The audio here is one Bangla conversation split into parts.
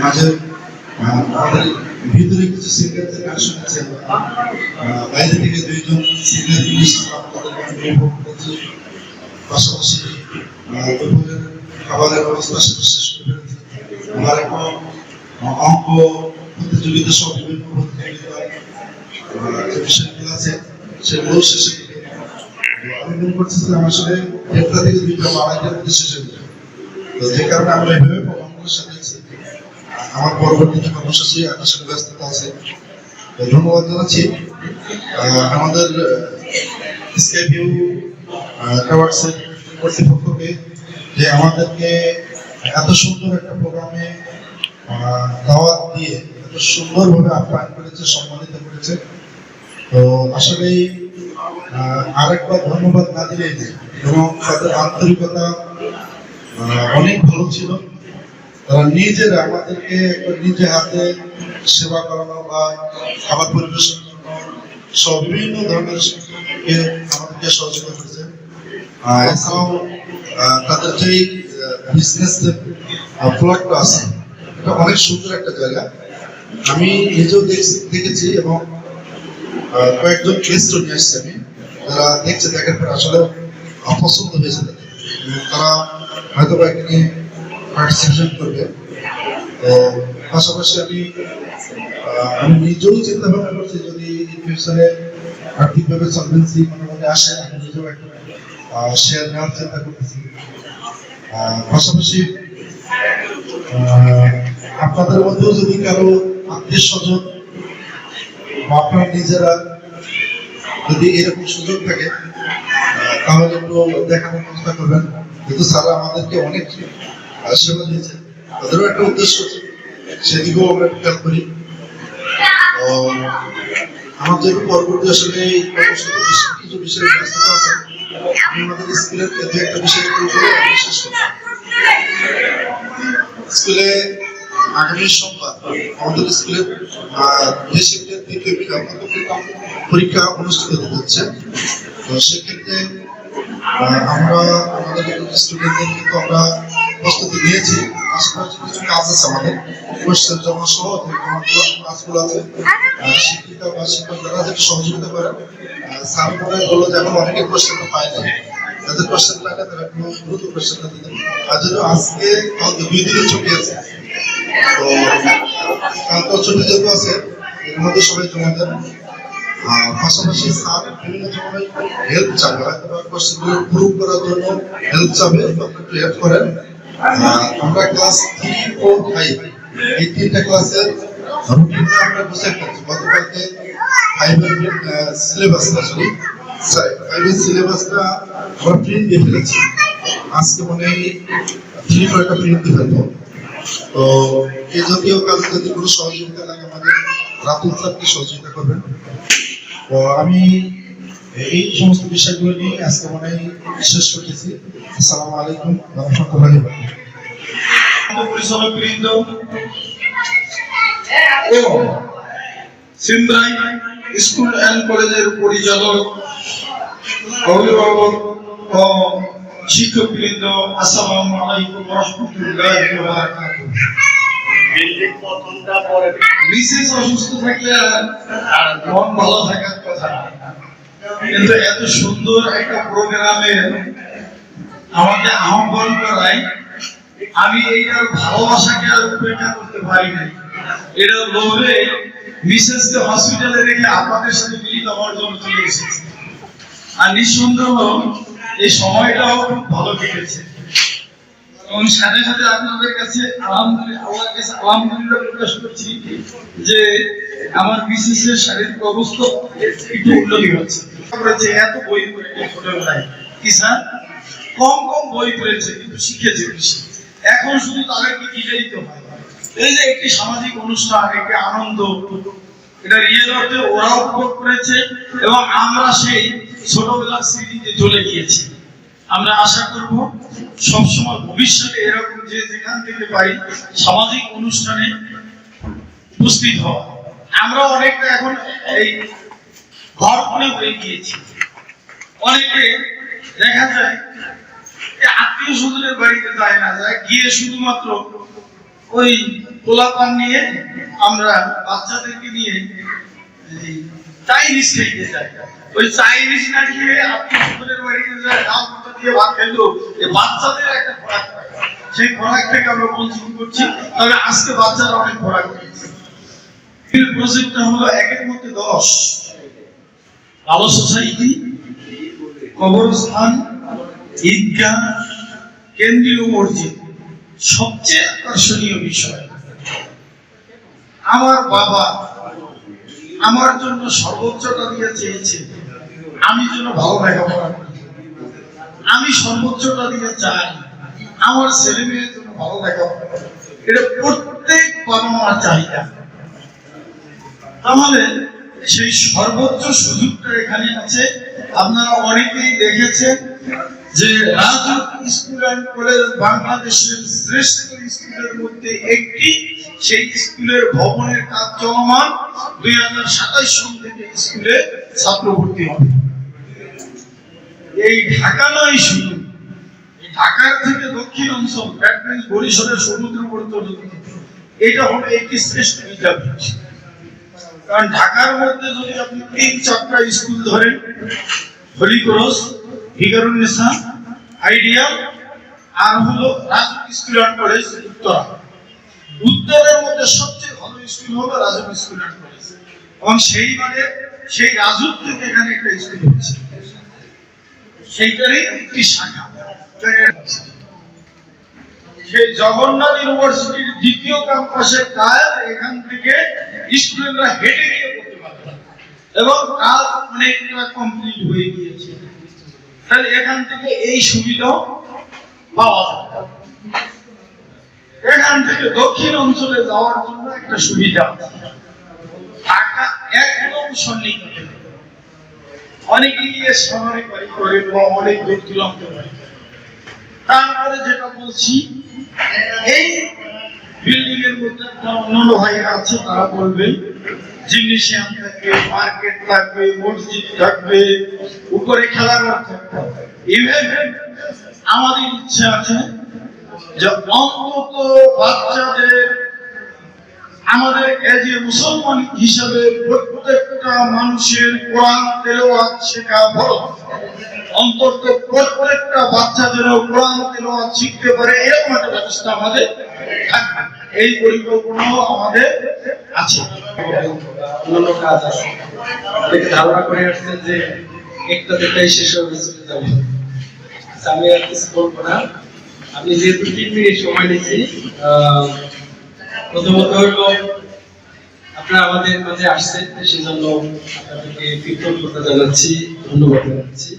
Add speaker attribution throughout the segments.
Speaker 1: আহ, আমাদের ভিতরে কিছু সিঙ্গারদের গান শুনেছি। বাইরে থেকে দুইজন সিঙ্গার উপভোগ করেছি। পাশাপাশি দুপুরের খাবারের ব্যবস্থা সেটা শেষ করে আমার এখন অঙ্ক প্রতিযোগিতা সহ বিভিন্ন প্রতিযোগিতা বিষয়গুলো আছে সেগুলো শেষে আমি মনে করছি যে আমার সাথে দেড়টা থেকে দুইটা বা শেষ হয়ে যাবে তো যে কারণে আমরা এভাবে আমার পরবর্তী যে কর্মসূচি আপনার সাথে ব্যস্ততা আছে। ধন্যবাদ জানাচ্ছি। আমাদের স্কাই ভিউ ট্রাভার্সের কর্তৃপক্ষকে যে আমাদেরকে এত সুন্দর একটা প্রোগ্রামে দাওয়াত দিয়ে এত সুন্দরভাবে আপ্যায়ন করেছে, সম্মানিত করেছে। তো আসলে আরেকবার ধন্যবাদ না দিলেই নেই এবং তাদের আন্তরিকতা অনেক ভালো ছিল। তারা নিজেরা আমাদেরকে নিজে হাতে সেবা করানো বা খাবার পরিবেশন করানো, সব বিভিন্ন ধরনের আমাদেরকে সহযোগিতা করেছে। এছাড়াও তাদের যে বিজনেস প্লটটা আছে, এটা অনেক সুন্দর একটা জায়গা। আমি নিজেও দেখছি- এবং কয়েকজন গেস্টও নিয়ে আসছি আমি। যারা দেখছে, দেখার পর আসলে অপছন্দ হয়েছে তারা হয়তো বা এখানে পার্টিসিপেশন করবে। পাশাপাশি আমি আমি নিজেও চিন্তা ভাবনা করছি যদি ফিউচারে আর্থিকভাবে সলভেন্সি মোটামুটি আসে, আমি নিজেও একটা শেয়ার নেওয়ার চিন্তা করতেছি। পাশাপাশি আপনাদের মধ্যেও যদি কারও আত্মীয় স্বজন বা আপনারা নিজেরা যদি এরকম সুযোগ থাকে তাহলে একটু দেখানোর চেষ্টা করবেন। যেহেতু স্যারা আমাদেরকে অনেক দিয়েছে তাদেরও একটা উদ্দেশ্য। সেদিকেও আমরা করি। পরবর্তী কিছু আমাদের স্কুলের একটা। স্কুলে পরীক্ষা অনুষ্ঠিত হতে যাচ্ছে তো সেক্ষেত্রে আমরা আমাদের স্টুডেন্টদের কিন্তু আমরা প্রস্তুতি নিয়েছি। আশেপাশে কিছু কাজ আছে আমাদের। কোশ্চেন জমা সহ কাজগুলো আছে। শিক্ষিকা বা শিক্ষক যারা যেটা সহযোগিতা করেন। স্যার মনে বলল যে এখন অনেকে কোশ্চেনটা পায় না তাদের কোশ্চেন লাগে তারা একটু দ্রুত কোশ্চেনটা দিতেন আর জন্য আজকে কালকে দুই দিনের ছুটি আছে, তো কালকে ছুটি যেহেতু আছে, এর মধ্যে সবাই জমা দেন। পাশাপাশি স্যার বিভিন্ন ধরনের হেল্প চাবে হয়তো বা কোশ্চেনগুলো প্রুভ করার জন্য হেল্প চাবে হেল্প করেন। আমরা ক্লাস থ্রি ও ফাইভ এই তিনটা ক্লাসের রুটিনটা আমরা বুঝে ফেলছি গতকালকে ফাইভের সিলেবাসটা সরি ফাইভের সিলেবাসটা আমরা প্রিন্ট দিয়ে ফেলেছি। আজকে মনে হয় থ্রি একটা প্রিন্ট দিয়ে ফেলব। তো এই জাতীয় কাজে যদি কোনো সহযোগিতা লাগে আমাদের, রাতুল স্যারকে সহযোগিতা করবেন। তো আমি এই সমস্ত বিষয়গুলো নিয়ে আজকে মনে হয় শেষ করতেছি। আসসালামু আলাইকুম রহমতুল্লাহি
Speaker 2: এবং সিন্দ্রাই স্কুল অ্যান্ড কলেজের পরিচালক অভিভাবক ও শিক্ষক বৃন্দ আসসালামু আলাইকুম রহমতুল্লাহ
Speaker 3: বিল্ডিং প্রথমটা পরে।
Speaker 2: বিশেষ অসুস্থ থাকলে আর মন ভালো থাকার কথা না। কিন্তু এত সুন্দর একটা প্রোগ্রামে আমাকে আহ্বান করায়, আমি এইটার ভালোবাসাকে আর উপেক্ষা করতে পারি নাই। এটা লোভে মিসেসকে হসপিটালে রেখে আপনাদের সাথে মিলিত হওয়ার জন্য চলে এসেছি। আর নিঃসন্দেহ এই সময়টাও খুব ভালো কেটেছে। এবং সাথে সাথে আপনাদের কাছে আলহামদুলিল্লাহ, আল্লাহর কাছে আলহামদুলিল্লাহ প্রকাশ করছি যে আমার বিশেষের শারীরিক অবস্থা একটু উন্নতি হচ্ছে। আমরা যে এত বই পড়ে ছোটবেলায়, কি স্যার? কম কম বই পড়েছে, কিন্তু শিখেছে বেশি এখন শুধু তাদেরকে কিনে দিতে হয়। এই যে একটি সামাজিক অনুষ্ঠান, একটি আনন্দ, এটা রিয়েল অর্থে ওরা উপভোগ করেছে এবং আমরা সেই ছোটবেলার স্মৃতিতে চলে গিয়েছি। আমরা আশা করব, সবসময় ভবিষ্যতে এরকম যে যেখান থেকে পাই সামাজিক অনুষ্ঠানে উপস্থিত হওয়া। আমরা অনেকটা এখন এই ঘর করে হয়ে গিয়েছি। অনেকে দেখা যায় আত্মীয় স্বজনের বাড়িতে যায় না, যায় গিয়ে শুধুমাত্র ওই পোলাপান নিয়ে আমরা বাচ্চাদেরকে নিয়ে চাইনিজ খেতে যাই। ওই চাইনিজ না খেয়ে আপনি শ্বশুরের বাড়িতে যায় ডাল ভাত দিয়ে ভাত খেলো এই বাচ্চাদের একটা খোরাক। সেই খোরাক থেকে আমরা বঞ্চিত করছি, তবে আজকে বাচ্চারা অনেক খোরাক পেয়েছে। এই প্রজেক্টটা হলো একের মধ্যে দশ। আলো সোসাইটি, কবরস্থান, ঈদগাহ, কেন্দ্রীয় মসজিদ। সবচেয়ে আকর্ষণীয় বিষয়, আমার বাবা আমার জন্য সর্বোচ্চটা দিয়ে চেয়েছে, আমি যেন ভালো লেখাপড়া করি। আমি সর্বোচ্চটা দিয়ে চাই, আমার ছেলে মেয়ের জন্য ভালো লেখাপড়া। এটা প্রত্যেক বাবা মার চাহিদা। তাহলে সেই সর্বোচ্চ সুযোগটা এখানে আছে। আপনারা অনেকেই দেখেছেন যে রাজুক স্কুল অ্যান্ড কলেজ বাংলাদেশের শ্রেষ্ঠ স্কুলের মধ্যে একটি। সেই স্কুলের ভবনের কাজ চলমান। দুই হাজার সাতাইশ সাল থেকে স্কুলে ছাত্র ভর্তি হবে। এই ঢাকা নয় শুধু ঢাকার থেকে দক্ষিণ অঞ্চল বরিশালের সমুদ্র পর্যন্ত এটা হবে একটি শ্রেষ্ঠ বিদ্যাপীঠ কারণ ঢাকার মধ্যে যদি আপনি তিন চারটা স্কুল ধরেন হলিক্রস ভিকারুন্নেসা আইডিয়া, আর হলো Rajuk school and college, Uttara. উত্তরের মধ্যে সবচেয়ে ভালো স্কুল হলো রাজুক স্কুল অ্যান্ড কলেজ। এবং সেইবারে সেই রাজুক থেকে এখানে একটা স্কুল হচ্ছে। সেইটারই একটি শাখা। সেই জগন্নাথ ইউনিভার্সিটির দ্বিতীয় ক্যাম্পাসের কাজ এখান থেকে স্টুডেন্টরা হেঁটে গিয়ে এবং কাজ অনেকটা কমপ্লিট হয়ে গিয়েছে। তাহলে এখান থেকে এই সুবিধা পাওয়া এখান থেকে দক্ষিণ অঞ্চলে যাওয়ার জন্য একটা সুবিধা ঢাকা একদম অনেকে শহরে করে বা অনেক দূর তারপরে যেটা বলছি, এই আমাদের মুসলমান হিসাবে প্রত্যেকটা মানুষের কোরআন তেলাওয়াত শেখা ফরজ অন্তত প্রত্যেকটা বাচ্চা যেন কোরআন শিখতে পারে এরকম একটা ব্যবস্থা আমাদের এই পরিকল্পনাও আমাদের আছে।
Speaker 3: কাজ আছে। ধারণা করে আসছে যে একটা দেখাই শেষ হবে আমি আর কিছু বলব না। আমি যেহেতু তিন মিনিট সময় নিয়েছি প্রথমত হলো আপনারা আমাদের মাঝে আসছেন সেই জন্য আপনাদেরকে কৃতজ্ঞতা জানাচ্ছি, ধন্যবাদ জানাচ্ছি।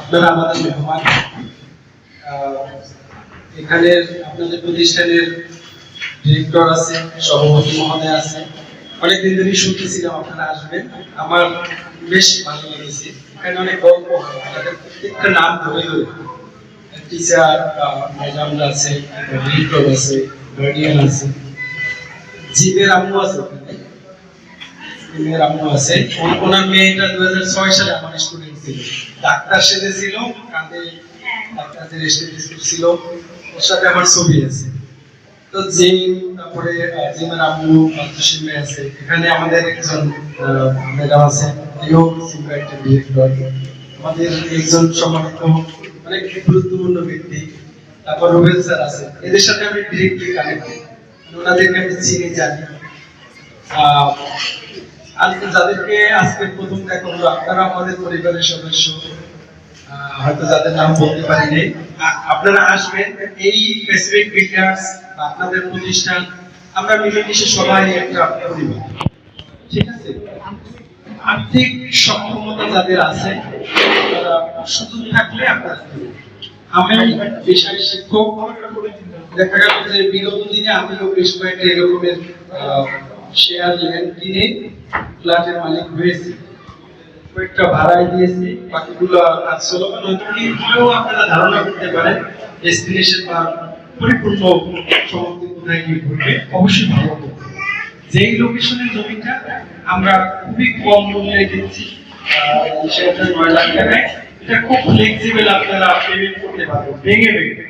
Speaker 3: আপনারা আমাদের মেহমান। আপনাদের প্রতিষ্ঠানের ডিরেক্টর আছে, সভাপতি মহোদয় আছে। অনেকদিন ধরেই শুনতেছিলাম আপনারা আসবেন। আমার বেশ ভালো লেগেছে। এখানে অনেক গল্প হয়। আপনাদের প্রত্যেকটা নাম ধরে ধরে টিচার ম্যাডামরা আছে ডিরেক্টর আছে গার্ডিয়ান আছে। জিমের আম্মু আছে ওখানে। জিমের আম্মু আছে। ওন- ওনার মেয়েটা দু হাজার ছয় সালে আমার স্টুডেন্ট ছিল। ডাক্তার সেজেছিল কাঁধে ডাক্তারদের স্টেথিস্কোপ ছিল ওর সাথে আমার ছবি আছে। তো জিম, তারপরে জিমের আম্মু জসিম আছে। এখানে আমাদের একজন ম্যাডাম আছে ইও সিম্বা একটা ডিরেক্টর আমাদের একজন সম্মানিত, অনেক গুরুত্বপূর্ণ ব্যক্তি। তারপর রুবেল স্যার আছে। এদের সাথে আমি ডিরেক্টলি কানেক্টেড ওনাদেরকে আমি চিনি, জানি। আজকে যাদেরকে আজকে প্রথম দেখা হলো, আপনারা আমাদের পরিবারের সদস্য। হয়তো যাদের নাম বলতে পারিনি। আপনারা আসবেন, এই স্পেসিফিক বিল্ডার্স আপনাদের প্রতিষ্ঠান, আমরা মিলেমিশে সবাই একটা পরিবার। ঠিক আছে? আর্থিক সক্ষমতা যাদের আছে সুযোগ থাকলে আপনারা। আমি পেশায় শিক্ষক। দেখা গেল যে বিগত দিনে আমিও বেশ কয়েকটা এরকমের শেয়ার ল্যান্ড কিনে ফ্ল্যাটের মালিক হয়েছি। কয়েকটা ভাড়ায় দিয়েছি, বাকিগুলো কাজ চলমান হলেও আপনারা ধারণা করতে পারেন ডেস্টিনেশন বা পরিপূর্ণ সমাপ্তি কোথায় গিয়ে ঘটবে অবশ্যই ভালো যেই লোকেশনের জমিটা আমরা খুবই কম মূল্যে দিচ্ছি সেটা নয় লাখ টাকায়। এটা খুব ফ্লেক্সিবল আপনারা পেমেন্ট করতে পারবেন, ভেঙে ভেঙে।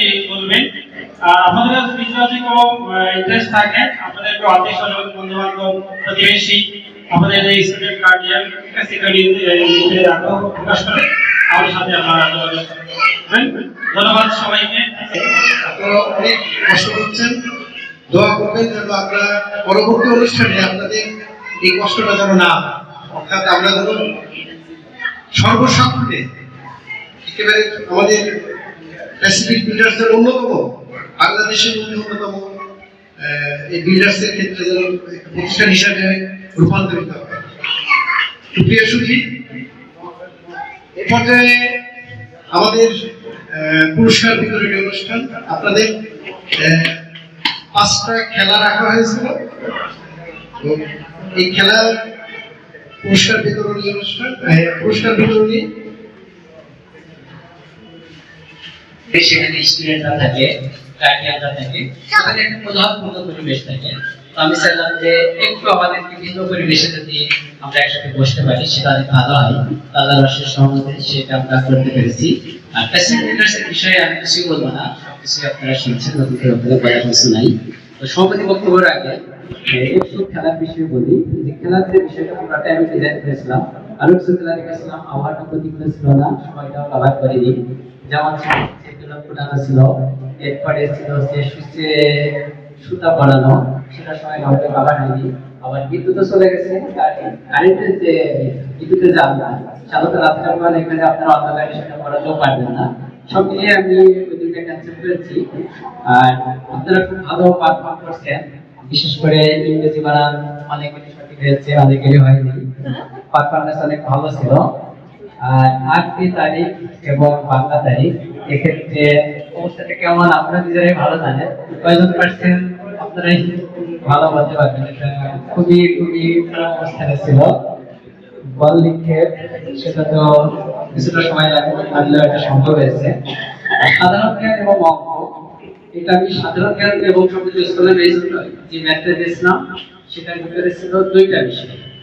Speaker 4: মহোদয় বলবেন। আর কাছে বিষয়ে যদি কোনো ইন্টারেস্ট থাকে কেউ আত্মীয় স্বজন বন্ধু বান্ধব প্রতিবেশী আমাদের এই স্টুডেন্ট গার্ডিয়ান সেক্রেটারি আগ্রহ প্রকাশ করে, আমাদের সাথে আপনারা যোগাযোগ ধন্যবাদ সবাইকে।
Speaker 5: আপনারা অনেক কষ্ট করছেন। দোয়া করবেন যেন আমরা পরবর্তী অনুষ্ঠানে আপনাদের এই কষ্টটা যেন না। অর্থাৎ আমরা যেন সর্বসাকুল্যে একেবারে আমাদের প্যাসিফিক বিল্ডার্সের অন্যতম, বাংলাদেশের অন্যতম এই বিল্ডার্সের ক্ষেত্রে যেন প্রতিষ্ঠান হিসাবে রূপান্তরিত হয়। সুপ্রিয় সুধী, এ পর্যায়ে আমাদের পুরস্কার বিতরণী অনুষ্ঠান, আপনাদের পাঁচটা খেলা রাখা হয়েছিল। এই খেলার পুরস্কার বিতরণী অনুষ্ঠান পুরস্কার বিতরণী
Speaker 6: সেখানে স্টুডেন্টরা থাকে থাকে। সেখানে একটা কোলাহলপূর্ণ পরিবেশ থাকে। আমি চাইলাম যে একটু আমাদের বিভিন্ন যদি আমরা একসাথে বসতে পারি, সেটা অনেক ভালো হয়। সেটা আমরা করতে পেরেছি। আর বিষয়ে আমি কিছুই বলব না সবকিছু আপনারা শুনছেন নতুন করে বলার কিছু নাই। তো সভাপতি বক্তব্যের আগে একটু খেলার বিষয়ে বলি। যে খেলার বিষয়টা আমি ডিজাইন করেছিলাম। আরও কিছু খেলা প্রতিকূল ছিল না যেমন ছিল। এরপরে ছিল যে সুচে সুতা বানানো সেটা সময় আমাকে আবার চলে গেছে কারেন্টের যে বিদ্যুতের রাত্রে মানে এখানে সেটা করাতেও পারবেন না। সব মিলিয়ে আমি ওই দুইটা ক্যান্সেল করেছি। আর আপনারা খুব ভালো পারফর্ম করছেন। বিশেষ করে ইংরেজি বানান সঠিক হয়েছে অনেকেরই হয়নি। পারফরমেন্স অনেক ভালো ছিল। আর আজকে তারিখ এবং বাংলা তারিখ এক্ষেত্রে অবস্থাটা কেমন? নিজেরাই ভালো জানেন। কয়জন পার্সেন্ট আপনারাই ভালো বলতে পারবেন। খুবই খুবই খারাপ অবস্থানে ছিল। বল নিক্ষেপ, সেটা তো কিছুটা সময় লাগবে সম্ভব হয়েছে। সাধারণ জ্ঞান এবং অঙ্ক, এটা আমি সাধারণ জ্ঞান এবং সমাজ স্কুলের যে ম্যাথটা দিয়েছিলাম। সেটার ভিতরে ছিল দুইটা বিষয়।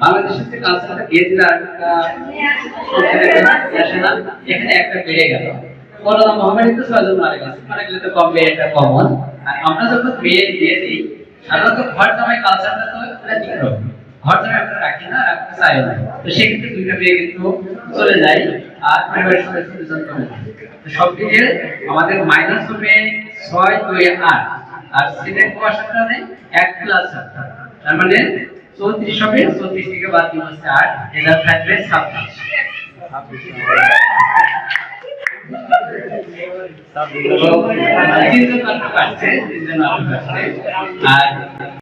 Speaker 6: বাংলাদেশের যে কালচারটা না, এখানে একটা বেড়ে গেল। করোনা মহামারী তো ছয়জন মারা গেছে। মারা গেলে তো কম এটা কমন আর আমরা যখন বিয়ে দিয়ে দিই, সাধারণত ঘর জামাই কালচারটা তো এটা বিক্রম ঘর জামাই আমরা রাখি না, রাখতে চাই না। তো সেক্ষেত্রে দুইটা বিয়ে কিন্তু চলে যায়, আর পরিবারের সদস্য দুজন কমে তো সব মিলিয়ে আমাদের মাইনাস হবে ছয় দুই আট। আর সিলেট কুয়াশাটা নেই এক প্লাস তার মানে চৌত্রিশ হবে চৌত্রিশ থেকে বাদ দিব আট। এটা থাকবে ছাব্বিশ। আর